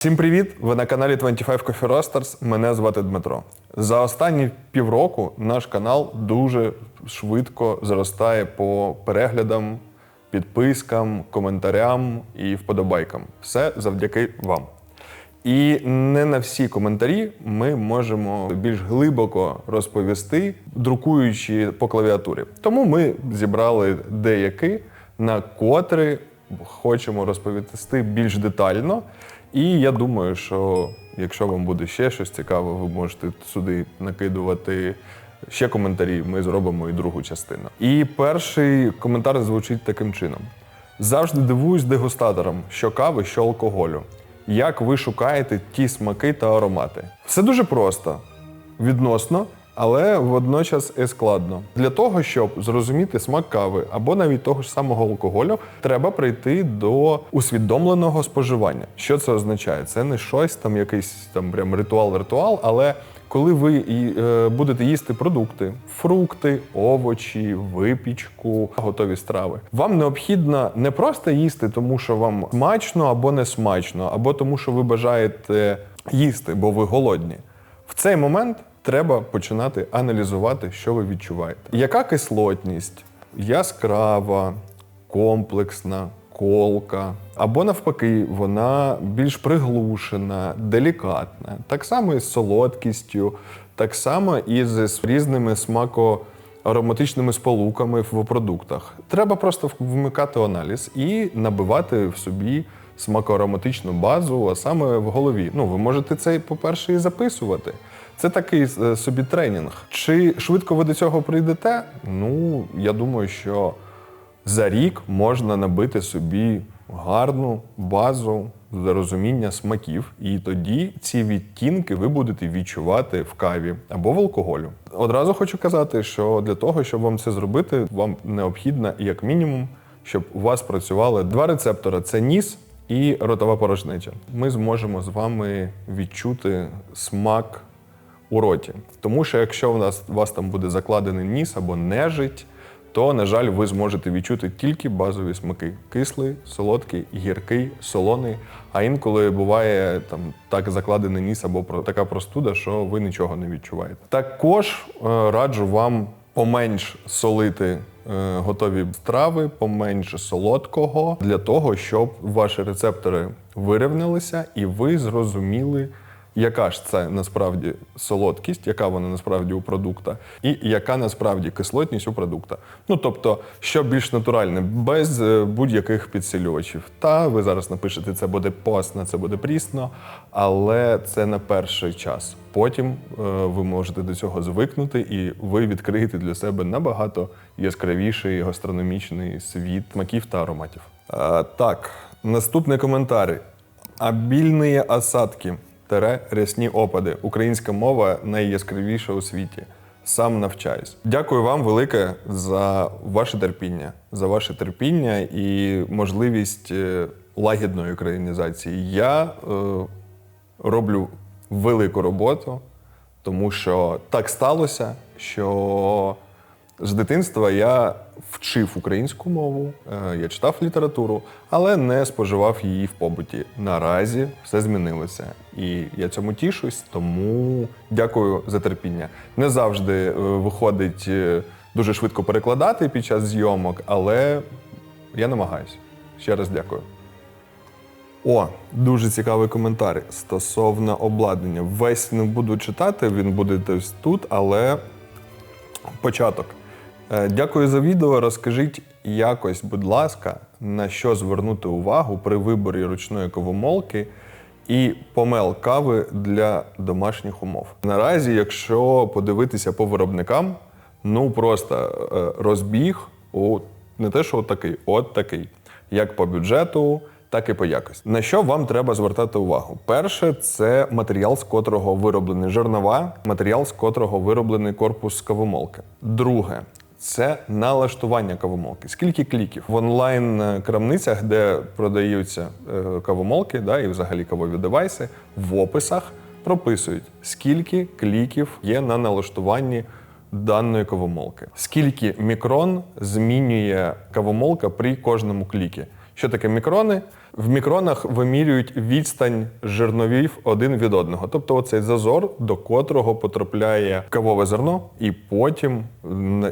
Всім привіт! Ви на каналі 25 Coffee Roasters. Мене звати Дмитро. За останні півроку наш канал дуже швидко зростає по переглядам, підпискам, коментарям і вподобайкам. Все завдяки вам. І не на всі коментарі ми можемо більш глибоко розповісти, друкуючи по клавіатурі. Тому ми зібрали деякі, на котрі хочемо розповісти більш детально. І я думаю, що якщо вам буде ще щось цікаве, ви можете сюди накидувати ще коментарі. Ми зробимо і другу частину. І перший коментар звучить таким чином: завжди дивуюсь дегустаторам, що кави, що алкоголю. Як ви шукаєте ті смаки та аромати? Все дуже просто, відносно, але водночас і складно. Для того, щоб зрозуміти смак кави або навіть того ж самого алкоголю, треба прийти до усвідомленого споживання. Що це означає? Це не щось там, якийсь там прям ритуал-ритуал, але коли ви е, будете їсти продукти, фрукти, овочі, випічку, готові страви, вам необхідно не просто їсти, тому що вам смачно або не смачно, або тому, що ви бажаєте їсти, бо ви голодні. В цей момент треба починати аналізувати, що ви відчуваєте. Яка кислотність? Яскрава, комплексна, колка. Або навпаки, вона більш приглушена, делікатна. Так само і з солодкістю, так само і з різними смако-ароматичними сполуками в продуктах. Треба просто вмикати аналіз і набивати в собі смакоароматичну базу, а саме в голові. Ну, ви можете це, по-перше, і записувати. Це такий е, собі тренінг. Чи швидко ви до цього прийдете? Ну, я думаю, що за рік можна набити собі гарну базу розуміння смаків, і тоді ці відтінки ви будете відчувати в каві або в алкоголю. Одразу хочу казати, що для того, щоб вам це зробити, вам необхідно як мінімум, щоб у вас працювали два рецептори: це ніс і ротова порожнеча. Ми зможемо з вами відчути смак у роті. Тому що якщо в нас у вас там буде закладений ніс або нежить, то, на жаль, ви зможете відчути тільки базові смаки: кислий, солодкий, гіркий, солоний. А інколи буває там так закладений ніс або така простуда, що ви нічого не відчуваєте. Також е, раджу вам поменш солити готові страви, поменше солодкого для того, щоб ваші рецептори вирівнялися і ви зрозуміли, яка ж це насправді солодкість, яка вона насправді у продукта, і яка насправді кислотність у продукта. Ну тобто, що більш натуральне, без е, будь-яких підсилювачів. Та ви зараз напишете, це буде постно, це буде прісно, але це на перший час. Потім е, ви можете до цього звикнути, і ви відкриєте для себе набагато яскравіший гастрономічний світ смаків та ароматів. Е, так, наступний коментар. Обільні осадки рясні опади. Українська мова найяскравіша у світі. Сам навчаюсь. Дякую вам велике за ваше терпіння, за ваше терпіння і можливість е, лагідної українізації. Я е, роблю велику роботу, тому що так сталося, що з дитинства я вчив українську мову, е, я читав літературу, але не споживав її в побуті. Наразі все змінилося. І я цьому тішусь, тому дякую за терпіння. Не завжди е, виходить е, дуже швидко перекладати під час зйомок, але я намагаюся. Ще раз дякую. О, дуже цікавий коментар стосовно обладнання. Весь не буду читати, він буде десь тут, але початок. Е, Дякую за відео. Розкажіть якось, будь ласка, на що звернути увагу при виборі ручної кавомолки і помел кави для домашніх умов. Наразі, якщо подивитися по виробникам, ну просто е, розбіг у не те, що от такий, от такий, як по бюджету. Так і по якості. На що вам треба звертати увагу? Перше, це матеріал, з котрого вироблений жернова, матеріал, з котрого вироблений корпус кавомолки. Друге, це налаштування кавомолки. Скільки кліків в онлайн-крамницях, де продаються е, кавомолки, да, і взагалі кавові девайси, в описах прописують, скільки кліків є на налаштуванні даної кавомолки. Скільки мікрон змінює кавомолка при кожному клікі. Що таке мікрони? В мікронах вимірюють відстань жирновів один від одного. Тобто оцей зазор, до котрого потрапляє кавове зерно, і потім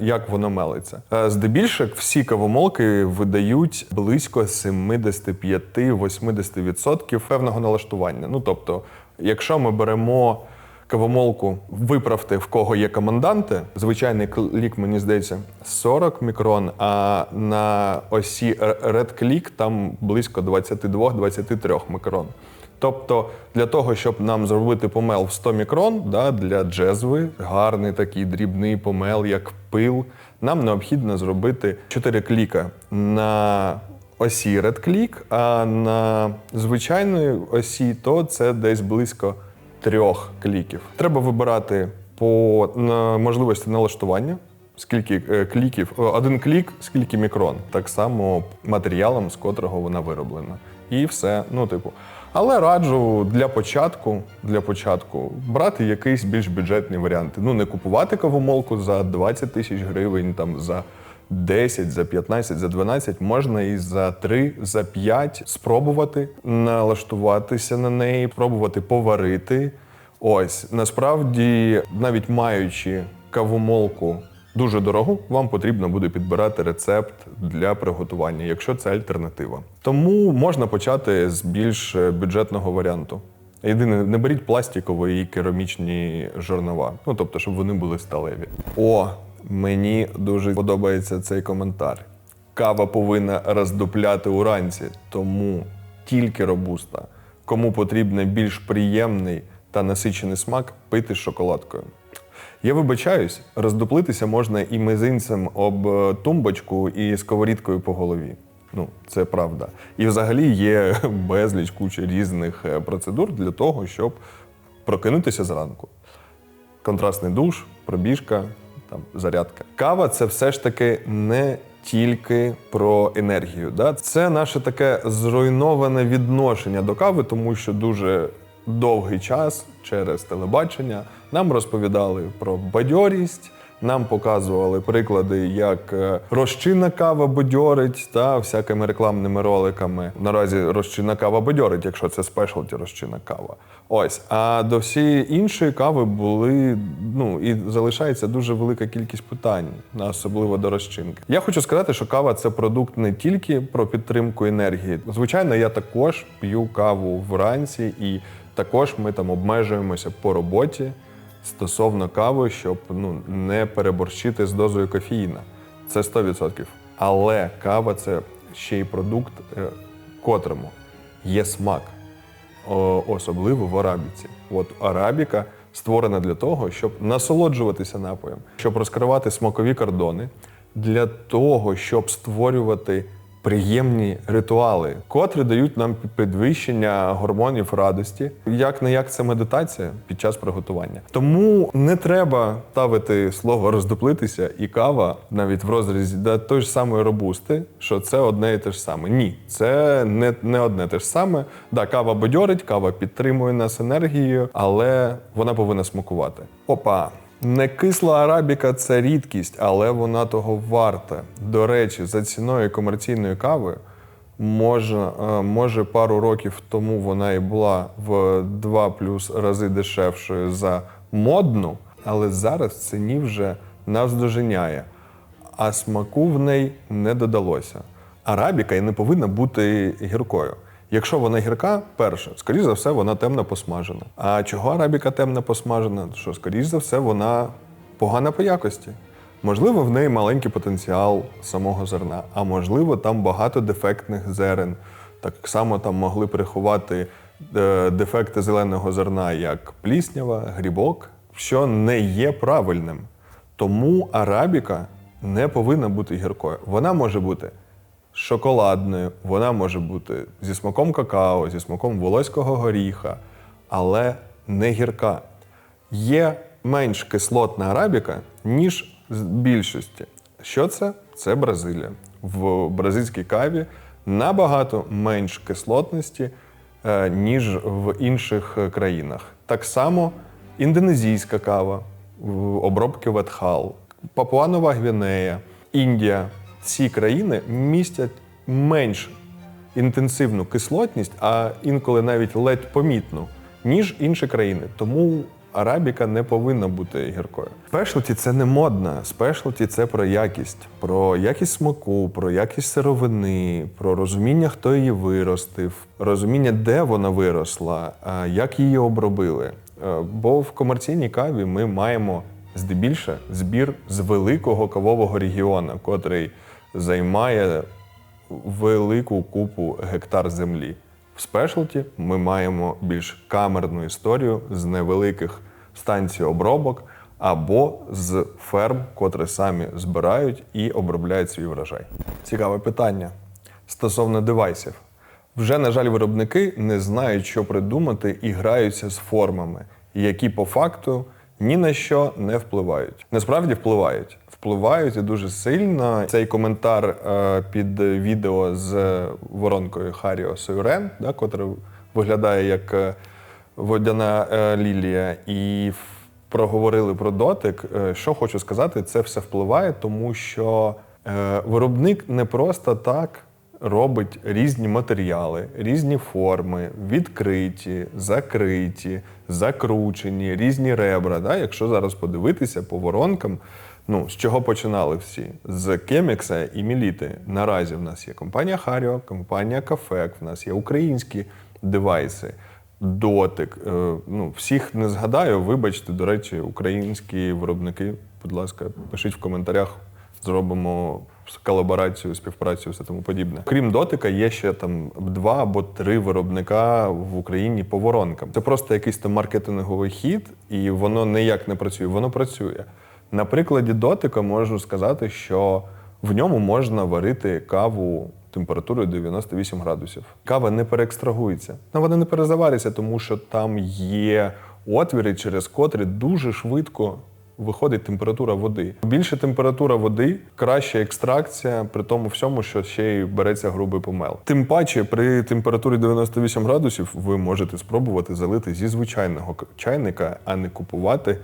як воно мелиться. Е, Здебільшого всі кавомолки видають близько 75-80% певного налаштування. Ну тобто, якщо ми беремо кавомолку, виправте в кого є команданти. Звичайний клік, мені здається, 40 мікрон, а на осі Red Click там близько 22-23 мікрон. Тобто для того, щоб нам зробити помел в 100 мікрон, да, для джезви, гарний такий дрібний помел, як пил, нам необхідно зробити 4 кліка на осі Red Click, а на звичайної осі то це десь близько трьох кліків. Треба вибирати по можливості налаштування. Скільки е, кліків, один клік, скільки мікрон, так само матеріалом, з котрого вона вироблена. І все. Ну, типу. Але раджу для початку, для початку брати якийсь більш бюджетний варіант. Ну, не купувати кавомолку за 20 тисяч гривень, там за 10, за 15, за 12, можна і за 3, за 5 спробувати налаштуватися на неї, спробувати поварити. Ось насправді, навіть маючи кавомолку дуже дорогу, вам потрібно буде підбирати рецепт для приготування, якщо це альтернатива. Тому можна почати з більш е, бюджетного варіанту. Єдине, не беріть пластикові і керамічні жорнова. Ну тобто, щоб вони були сталеві. О, мені дуже подобається цей коментар. Кава повинна роздупляти уранці, тому тільки робуста. Кому потрібний більш приємний та насичений смак, пити з шоколадкою. Я вибачаюсь, роздуплитися можна і мизинцем об е, тумбочку, і сковорідкою по голові. Ну, це правда. І взагалі є безліч куча різних е, процедур для того, щоб прокинутися зранку. Контрастний душ, пробіжка, там, зарядка. Кава це все ж таки не тільки про енергію. Да? Це наше таке зруйноване відношення до кави, тому що дуже довгий час через телебачення нам розповідали про бадьорість. Нам показували приклади, як е, розчинна кава бадьорить та всякими рекламними роликами. Наразі розчинна кава бадьорить, якщо це спешалті розчинна кава. Ось. А до всієї іншої кави були ну і залишається дуже велика кількість питань, особливо до розчинки. Я хочу сказати, що кава це продукт не тільки про підтримку енергії. Звичайно, я також п'ю каву вранці, і також ми там обмежуємося по роботі стосовно кави, щоб ну, не переборщити з дозою кофеїна. Це 100%. Але кава це ще й продукт, е, котрому є смак, особливо в арабіці. От арабіка створена для того, щоб насолоджуватися напоєм, щоб розкривати смакові кордони, для того, щоб створювати приємні ритуали, котрі дають нам підвищення гормонів радості. Як не як це медитація під час приготування. Тому не треба ставити слово роздоплитися і кава навіть в розрізі до той ж самої робусти, що це одне і те ж саме. Ні, це не, не одне те ж саме. Да, кава бадьорить, кава підтримує нас енергією, але вона повинна смакувати. Опа. Не кисла арабіка це рідкість, але вона того варта. До речі, за ціною комерційної кави може, е, може пару років тому вона і була в 2 плюс рази дешевшою за модну, але зараз в ціні вже навздоженяє, а смаку в неї не додалося. Арабіка і не повинна бути гіркою. Якщо вона гірка, перше, скоріш за все, вона темно посмажена. А чого арабіка темно посмажена? Що, скоріш за все, вона погана по якості. Можливо, в неї маленький потенціал самого зерна, а можливо, там багато дефектних зерен. Так само там могли приховати е, дефекти зеленого зерна, як пліснява, грібок, що не є правильним. Тому арабіка не повинна бути гіркою. Вона може бути шоколадною, вона може бути зі смаком какао, зі смаком волоського горіха, але не гірка. Є менш кислотна арабіка, ніж з більшості. Що це? Це Бразилія. В бразильській каві набагато менш кислотності, е, ніж в інших країнах. Так само індонезійська кава, в- обробки ветхал, Папуанова Гвінея, Індія. Ці країни містять менш інтенсивну кислотність, а інколи навіть ледь помітну, ніж інші країни. Тому арабіка не повинна бути гіркою. Спешлті це не модна. Спешлті це про якість, про якість смаку, про якість сировини, про розуміння, хто її виростив, розуміння, де вона виросла, як її обробили. Е, Бо в комерційній каві ми маємо здебільше збір з великого кавового регіону, котрий займає велику купу гектар землі. В спешлті ми маємо більш камерну історію з невеликих станцій обробок або з ферм, котрі самі збирають і обробляють свій врожай. Цікаве питання стосовно девайсів. Вже, на жаль, виробники не знають, що придумати, і граються з формами, які по факту ні на що не впливають. Насправді впливають. Впливають і дуже сильно. Цей коментар е, під відео з воронкою Харіо Сойрен, да, котра виглядає як е, водяна е, лілія, і проговорили про дотик. Що хочу сказати, це все впливає, тому що виробник не просто так робить різні матеріали, різні форми, відкриті, закриті, закручені, різні ребра. Да? Якщо зараз подивитися по воронкам, ну з чого починали всі? З Кемікса і Міліти. Наразі в нас є компанія Харіо, компанія Кафек, в нас є українські девайси. Дотик. Е, Ну, всіх не згадаю. Вибачте, до речі, українські виробники, будь ласка, пишіть в коментарях, зробимо колаборацію, співпрацю, все тому подібне. Крім дотика, є ще там два або три виробника в Україні по воронкам. Це просто якийсь там маркетинговий хід, і воно ніяк не працює. Воно працює. На прикладі дотика можу сказати, що в ньому можна варити каву температурою 98 градусів. Кава не переекстрагується. Ну, вона не перезавариться, тому що там є отвіри, через котрі дуже швидко виходить температура води. Більше температура води, краща екстракція, при тому всьому, що ще й береться грубий помел. Тим паче, при температурі 98 градусів ви можете спробувати залити зі звичайного чайника, а не купувати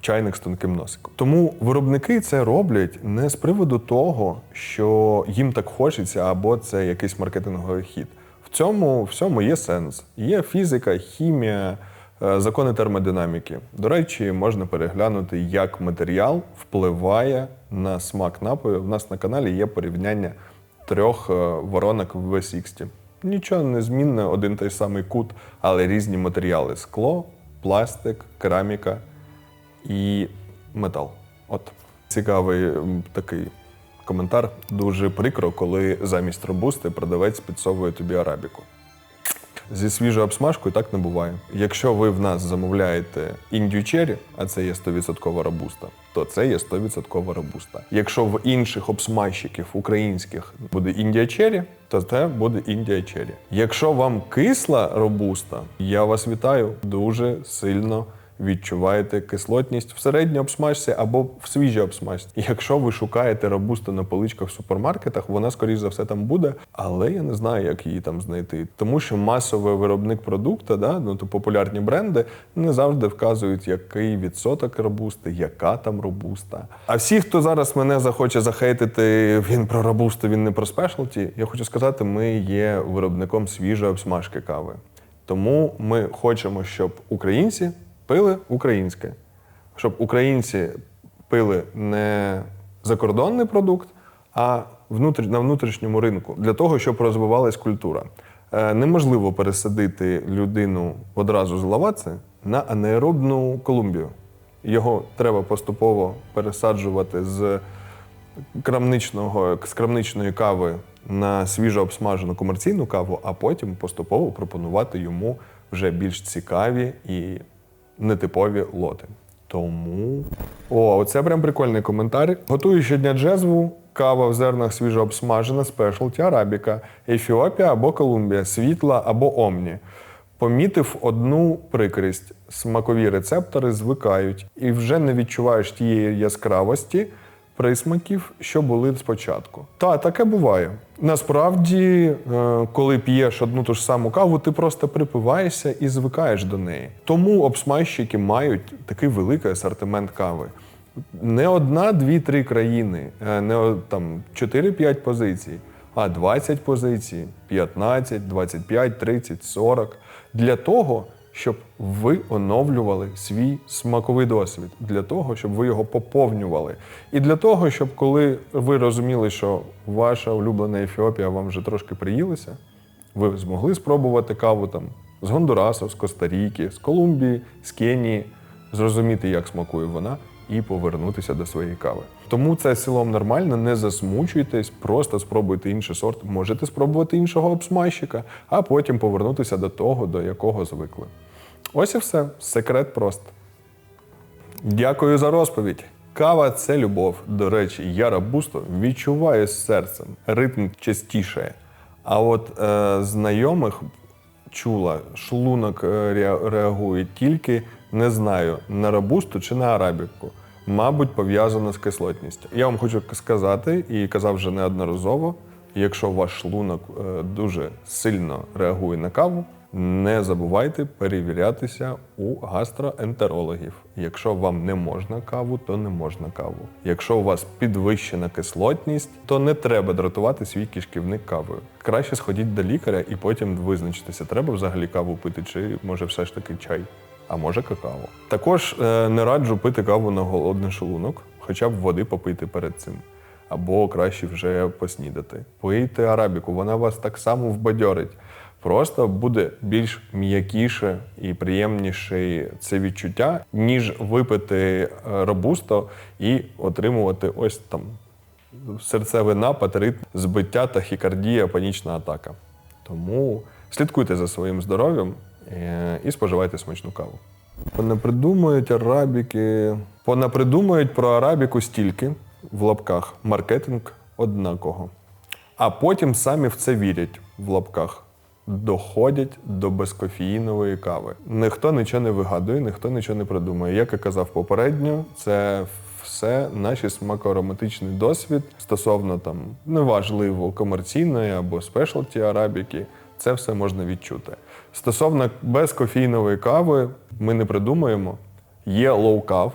чайник з тонким носиком. Тому виробники це роблять не з приводу того, що їм так хочеться, або це якийсь маркетинговий хід. В цьому всьому є сенс. Є фізика, хімія, е, закони термодинаміки. До речі, можна переглянути, як матеріал впливає на смак напою. У нас на каналі є порівняння трьох е, воронок в V60. Нічого не змінне, один той самий кут, але різні матеріали: скло, пластик, кераміка і метал. От цікавий такий коментар. Дуже прикро, коли замість робусти продавець підсовує тобі арабіку. Зі свіжою обсмажкою так не буває. Якщо ви в нас замовляєте індію чері, а це є 100% робуста, то це є 100% робуста. Якщо в інших обсмажчиків українських буде індія чері, то це буде індія чері. Якщо вам кисла робуста, я вас вітаю дуже сильно. Відчуваєте кислотність в середній обсмажці або в свіжій обсмажці. Якщо ви шукаєте робусту на поличках в супермаркетах, вона скоріш за все там буде, але я не знаю, як її там знайти. Тому що масовий виробник продукту, да, ну то популярні бренди не завжди вказують, який відсоток робусти, яка там робуста. А всі, хто зараз мене захоче захейтити, він про робусту, він не про спешлті. Я хочу сказати, ми є виробником свіжої обсмажки кави. Тому ми хочемо, щоб українці пили українське, щоб українці пили не закордонний продукт, а на внутрішньому ринку для того, щоб розвивалась культура. Е, Неможливо пересадити людину одразу з лаваци на анаеробну Колумбію. Його треба поступово пересаджувати з крамничного, з крамничної кави на свіжо обсмажену комерційну каву, а потім поступово пропонувати йому вже більш цікаві і нетипові лоти. Тому. О, оце прям прикольний коментар. Готую щодня джезву, кава в зернах свіжо обсмажена, спешлті, арабіка, Ефіопія або Колумбія, світла або омні. Помітив одну прикрість: смакові рецептори звикають і вже не відчуваєш тієї яскравості присмаків, що були спочатку. Та таке буває. Насправді, е, коли п'єш одну ту ж саму каву, ти просто припиваєшся і звикаєш до неї. Тому обсмажчики мають такий великий асортимент кави. Не одна, дві, три країни, е, не там 4-5 позицій. а 20 позицій, 15, 25, 30, 40 для того, щоб ви оновлювали свій смаковий досвід, для того, щоб ви його поповнювали. І для того, щоб коли ви розуміли, що ваша улюблена Ефіопія вам вже трошки приїлася, ви змогли спробувати каву там з Гондурасу, з Коста-Ріки, з Колумбії, з Кенії, зрозуміти, як смакує вона, і повернутися до своєї кави. Тому це цілом нормально, не засмучуйтесь, просто спробуйте інший сорт. Можете спробувати іншого обсмажчика, а потім повернутися до того, до якого звикли. Ось і все. Секрет прост. Дякую за розповідь. Кава це любов. До речі, я рабусто відчуваю з серцем, ритм частіше. А от е, знайомих чула, шлунок е, реагує тільки не знаю, на рабусту чи на арабіку. Мабуть, пов'язано з кислотністю. Я вам хочу сказати, і казав вже неодноразово: якщо ваш шлунок е, дуже сильно реагує на каву, не забувайте перевірятися у гастроентерологів. Якщо вам не можна каву, то не можна каву. Якщо у вас підвищена кислотність, то не треба дратувати свій кишківник кавою. Краще сходіть до лікаря і потім визначитися, треба взагалі каву пити, чи може все ж таки чай, а може какао. Також е, не раджу пити каву на голодний шлунок, хоча б води попити перед цим. Або краще вже поснідати. Пийте арабіку, вона вас так само вбадьорить. Просто буде більш м'якіше і приємніше це відчуття, ніж випити е, робусто і отримувати ось там серцевий напад, ритм, збиття, тахікардія, панічна атака. Тому слідкуйте за своїм здоров'ям і споживайте смачну каву. Понапридумують арабіки. Понапридумують про арабіку стільки в лапках маркетинг однаково. А потім самі в це вірять в лапках. Доходять до безкофеїнової кави. Ніхто нічого не вигадує, ніхто нічого не придумує. Як я казав попередньо, це все наші смакоароматичний досвід стосовно там неважливо комерційної або спешлті арабіки. Це все можна відчути. Стосовно безкофійної кави, ми не придумуємо. Є лоу-кав,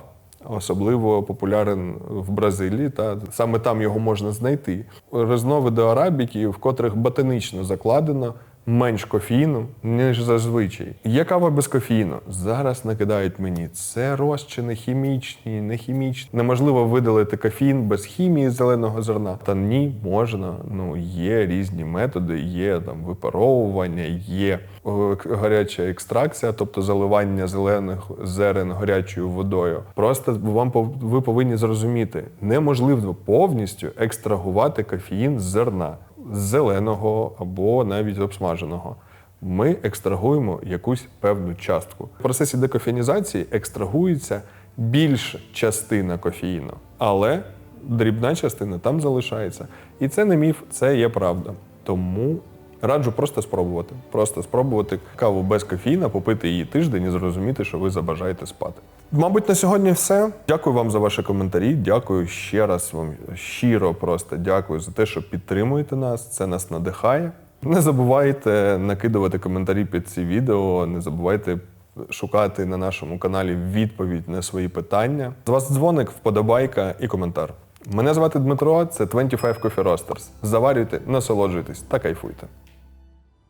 особливо популярен в Бразилії, та саме там його можна знайти. Різновиди арабіки, в котрих ботанично закладено менш кофеїну, ніж зазвичай. Є кава без кофеїну. Зараз накидають мені це розчини хімічні, не хімічні. Неможливо видалити кофеїн без хімії зеленого зерна. Та ні, можна. Ну є різні методи, є там випаровування, є е, гаряча екстракція, тобто заливання зелених зерен гарячою водою. Просто вам ви повинні зрозуміти, неможливо повністю екстрагувати кофеїн з зерна зеленого або навіть обсмаженого. Ми екстрагуємо якусь певну частку. В процесі декофінізації екстрагується більша частина кофеїну, але дрібна частина там залишається. І це не міф, це є правда. Тому раджу просто спробувати. Просто спробувати каву без кофеїна, попити її тиждень і зрозуміти, що ви забажаєте спати. Мабуть, на сьогодні все. Дякую вам за ваші коментарі. Дякую ще раз вам щиро просто дякую за те, що підтримуєте нас. Це нас надихає. Не забувайте накидувати коментарі під ці відео. Не забувайте шукати на нашому каналі відповідь на свої питання. З вас дзвоник, вподобайка і коментар. Мене звати Дмитро, це 25 Coffee Roasters. Заварюйте, насолоджуйтесь та кайфуйте.